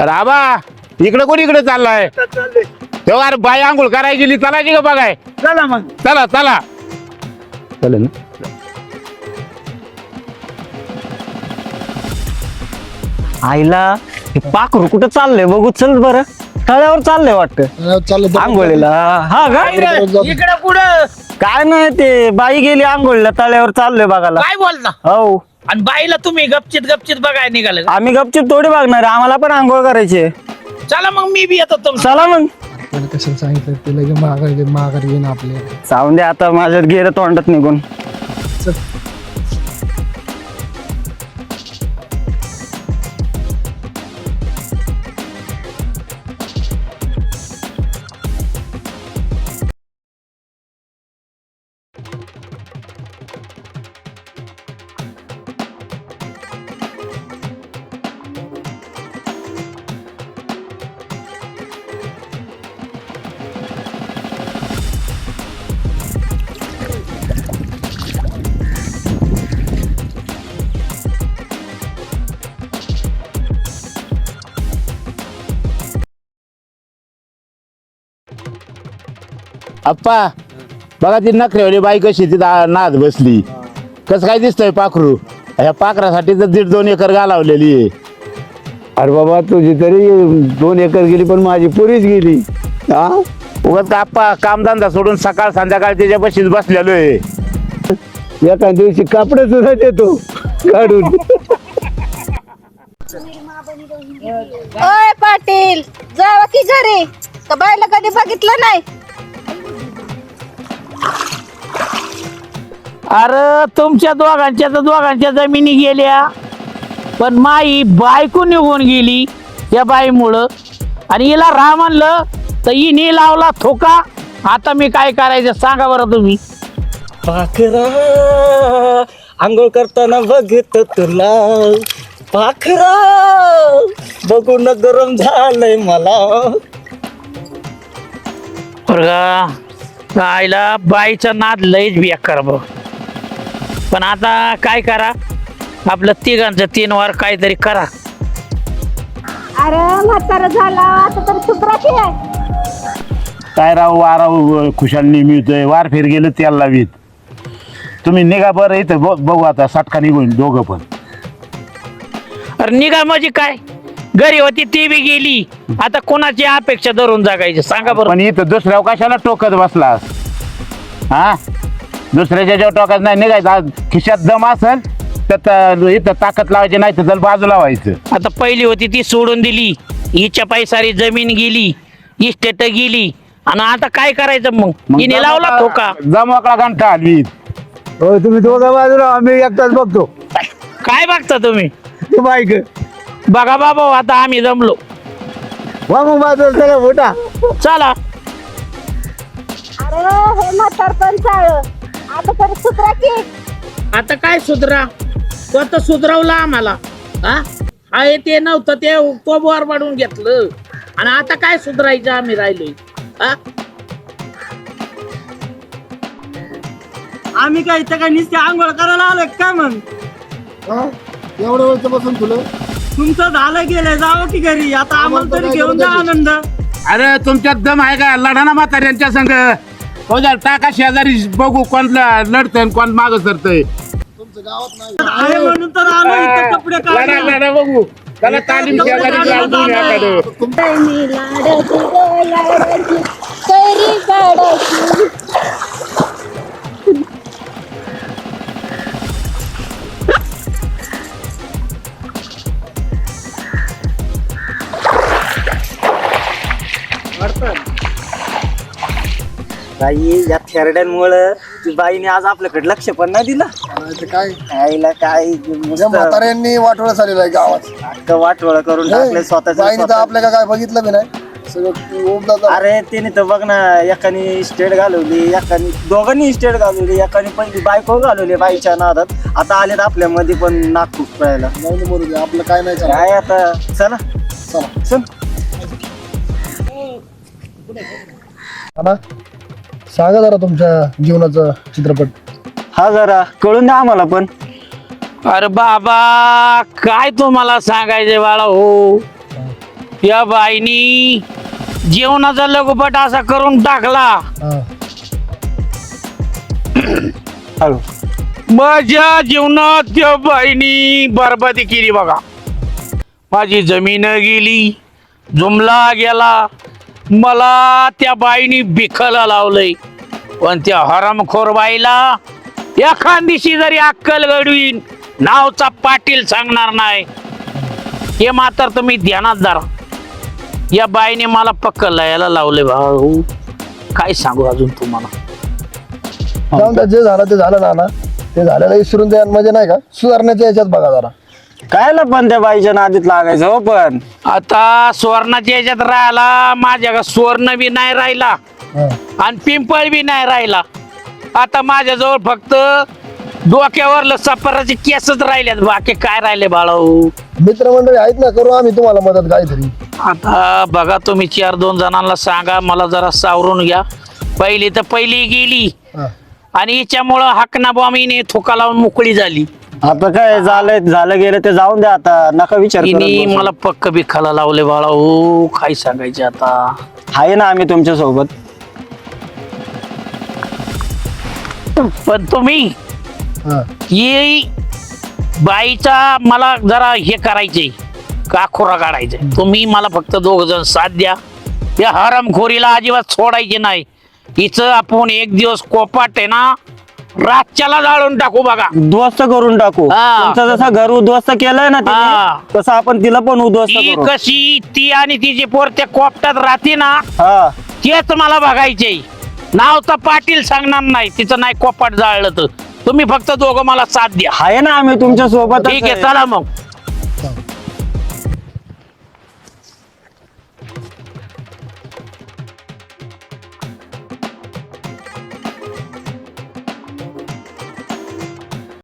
राबा इकडे कोणी इकडे चाललाय? तेव्हा अरे बाई आंघोळ करायची गेली चलायची का बघाय? चला मग. चला चला. चला ना. आईला हे पाखरू कुठं चाललंय? बघू चल बरं. तळ्यावर चाललंय वाटतं. चाललं आंघोळीला. हा का? इकडे पुढं काय नाही ते बाई गेली आंघोळीला तळ्यावर चाललोय बघायला. काय बोलता हो आणि बाईला तुम्ही गपचित गपचित बघाय निघाले? आम्ही गपचिप थोडी बघणार आम्हाला पण आंघोळ करायची. चला मग मी बी येतो तुमचं चला मग. त्याला कशाला सांगितलं? ते लगे माघारी माघारी आपले. जाऊन दे आता माझ्यात गेलं तोंडात निघून. आप्पा बघा ती नखरेवाली बाई कशी ती नाद बसली. कसं काय दिसतंय पाखरू? ह्या पाखरासाठी तर दीड दोन एकर घालावलेली आहे. अरे बाबा तुझी तरी दोन एकर गेली पण माझी पुरीच गेली. हा उगाच का आप्पा कामधंदा सोडून सकाळ संध्याकाळ त्याच्या बशीच बसलेलो आहे. एका दिवशी कापड सुद्धा देतो काढून. ओय पाटील जावा की घरी का बायला कधी बघितलं नाही? अरे तुमच्या दोघांच्या तर दोघांच्या जमिनी गेल्या. पण माई बायको निघून गेली या बाईमुळं. आणि हिला राह म्हणलं तर हिने लावला थोका. आता मी काय करायचं सांगा बरं तुम्ही. पाखरा आंघोळ करताना बघत तुला. पाखरा बघून गरम झालंय मला. पोरगा आईला बाईचा नाद लयच बेकार बघ. पण आता काय करा? आपलं तिघांचं तीन वार काहीतरी करा. अरे म्हातारा झाला आता तर की आहे. काय राव वाराव खुशाल मिळतोय वार फेर गेलं त्याला लावीत तुम्ही निघा बरं इथं ब- बघू आता सटका निघून दोघं पण. अरे निघा म्हणजे काय? घरी होती ती बी गेली. आता कोणाची अपेक्षा धरून जागायची? सांगा बरं. पण इथं दुसऱ्या कशाला टोकत बसलास? हा? दुसऱ्याच्या जेव्हा टोकत नाही निघायचं आज खिशात दम असेल तर त- इथं ताकद लावायची नाही तर त्याला बाजूला व्हायचं आता पहिली होती ती सोडून दिली. हिच्या पैसारी जमीन गेली इस्टेट गेली. आणि आता काय करायचं मग? मग हिने लावला ठोका. जमवाकडा घंटा हलवी हो तुम्ही दोघा बाजूला आम्ही एकटाच बघतो. काय बघता तुम्ही? तू बाईक. बघा बाबा आता आम्ही जमलो. वा मग बाजूला चला मोठा चला. अरे हे म्हातार पण चाळ. आता तर सुधरा की. आता काय सुधरा? तो आता सुधरवला आम्हाला. हा? आहे ते नव्हतं ते तो बोर वाढून घेतलं. आणि आता काय सुधरायचं आम्ही राहिलोय? हा? आम्ही काय इथं काय नुसते आंघोळ करायला आलोय काय मग? एवढ्या वेळचं बसून तुला तुमचं झालं गेलंय जावं की घरी. आता आम्हाला तरी घेऊन जा आनंद. अरे तुमच्यात दम आहे का? लढा ना म्हाताऱ्यांच्या संग. हो जा, टाका शेजारी बघू कोण ल- लढतंय कोण माग सरतय. आहे म्हणून तर आलो इथं कपडे लढा काढायला. लढा बघू. त्याला तालीम शेजारी लावून एखादं. ग कैरी बाई या थेरड्यांमुळं ती बाईने आज आपल्याकडे लक्ष पण नाही दिलं. ते काय? आईला काय त्या म्हाताऱ्यांनी वाटोळा झालेला आहे गावात. वाटवळ करून टाकले बाईने तर स्वतःच. आपल्या का काय बघितलं बी नाही? सगळं ओमदादा अरे त्याने तर बघ ना एकाने स्टेट घालवली एकाने दोघांनी स्टेट घालवली एकाने पहिली बायको घालवली बाईच्या नादात. आता आलेत आपल्या मध्ये पण नाक खुपसायला नाही ना मरू दे आपलं काय नाही चालत. काय आता? चला. चला. चल. सांगा जरा तुमच्या जीवनाचा चित्रपट. हा जरा कळून द्या आम्हाला पण. अरे बाबा काय तुम्हाला सांगायचे बाळा हो? या बाईनी जेवणाचा लगोपट असा करून टाकला. हा. हळू माझ्या जीवनात त्या बाईनी बरबादी केली बघा. माझी जमीन गेली जुमला गेला मला त्या बाईनी बिखला लावलंय. पण त्या हरामखोर बाईला एखादीशी जरी अक्कल घडवीन नावचा पाटील सांगणार नाही. हे मात्र तुम्ही ध्यानात धरा. या बाईने मला पक्क लयाला लावले भाऊ. काय सांगू अजून तुम्हाला? जाऊन जे झालं ते झालं ना. ते झालेलं विसरून द्या म्हणजे नाही का? सुधारण्याच्या याच्यात बघा जरा. कायला पण त्या बाईच्या नादीत लागायचं हो पण? आता सुवर्णाच्या याच्यात राहिला माझ्या का सुवर्ण बी नाही राहिला हा. आणि पिंपळ बी नाही राहिला. आता माझ्याजवळ फक्त डोक्यावरलं सफराचे केसच राहिलेत. बाकी काय राहिले बाळाऊ मित्रमंडळी आहेत ना करू आम्ही तुम्हाला मदत काहीतरी. आता बघा तुम्ही चार दोन जणांना सांगा मला जरा सावरून घ्या. पहिली तर पहिली गेली हा. आणि हिच्यामुळं हाकना बॉमीने थोका लावून मोकळी झाली. आता काय झालंय झालं गेलं ते जाऊन द्या आता. नका विचार करत तिने बसू. मला पक्क बिखाला लावले बाळा. हो काय सांगायचे आता? आहे ना आम्ही तुमच्यासोबत पण तुम्ही हा. ये बाईचा मला जरा हे करायचंय काखोरा काढायचंय तुम्ही मला फक्त दोघ जण साथ द्या. या हरमखोरीला अजिबात सोडायचे नाही. हिचं आपण एक दिवस कोपाट आहे ना रातच्याला जाळून टाकू बघा. उद्ध्वस्त करून टाकू. हा. तुमचं जसं घर उद्ध्वस्त केलंय ना हा. तिने, तसं आपण तिला पण उद्ध्वस्त ती करू. कशी ती आणि तिची पोर त्या कोपटात राहते ना हा. तेच मला बघायचंय नाव तर पाटील सांगणार नाही तिचं नाही कोपाट जाळलं तर. तुम्ही फक्त दोघं मला साथ द्या. आहे ना आम्ही तुमच्यासोबत ठीक आहे. चला मग.